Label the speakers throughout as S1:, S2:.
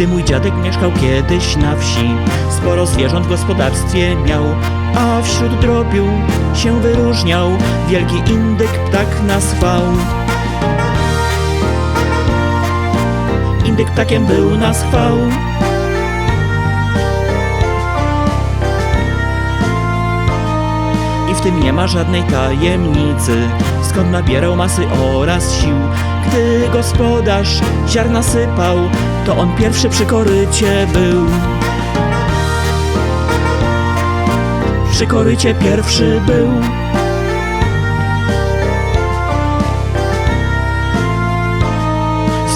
S1: Gdy mój dziadek mieszkał kiedyś na wsi, sporo zwierząt w gospodarstwie miał, a wśród drobiu się wyróżniał wielki indyk ptak na schwał. Indyk ptakiem był na schwał. I w tym nie ma żadnej tajemnicy, skąd nabierał masy oraz sił. Gdy gospodarz ziarna sypał, to on pierwszy przy korycie był. Przy korycie pierwszy był.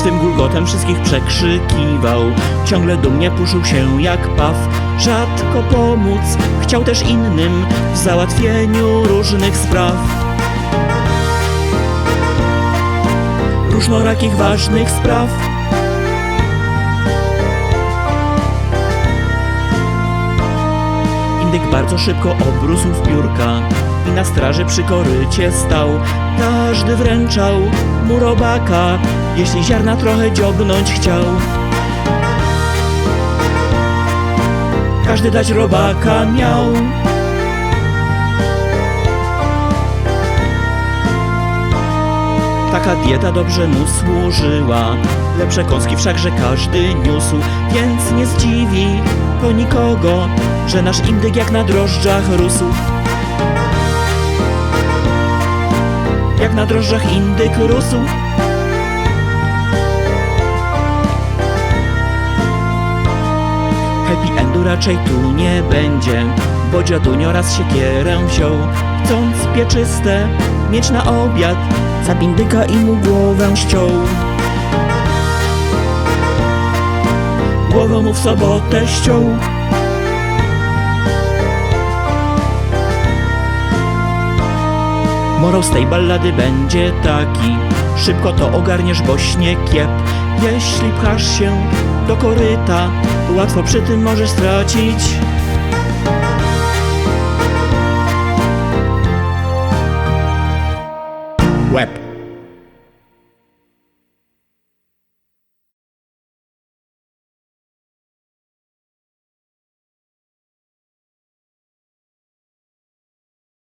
S1: Swym gulgotem wszystkich przekrzykiwał Ciągle dumnie puszył się jak paw Rzadko pomóc Chciał też innym W załatwieniu różnych spraw Różnorakich ważnych spraw Indyk bardzo szybko obrósł w piórka i na straży przy korycie stał. Każdy wręczał mu robaka, jeśli ziarna trochę dziobnąć chciał. Każdy dać robaka miał. Taka dieta dobrze mu służyła. Lepsze kąski wszakże każdy niósł Więc nie zdziwi to nikogo Że nasz indyk jak na drożdżach rósł. Jak na drożdżach indyk rósł. Happy endu raczej tu nie będzie Bo dziadunio raz siekierę wziął. Chcąc pieczyste mieć na obiad Za indyka i mu głowę ściął. Głowę mu w sobotę ściął. Morał z tej ballady będzie taki. Szybko to ogarniesz, bo śnie kiep Jeśli pchasz się do koryta Łatwo przy tym możesz stracić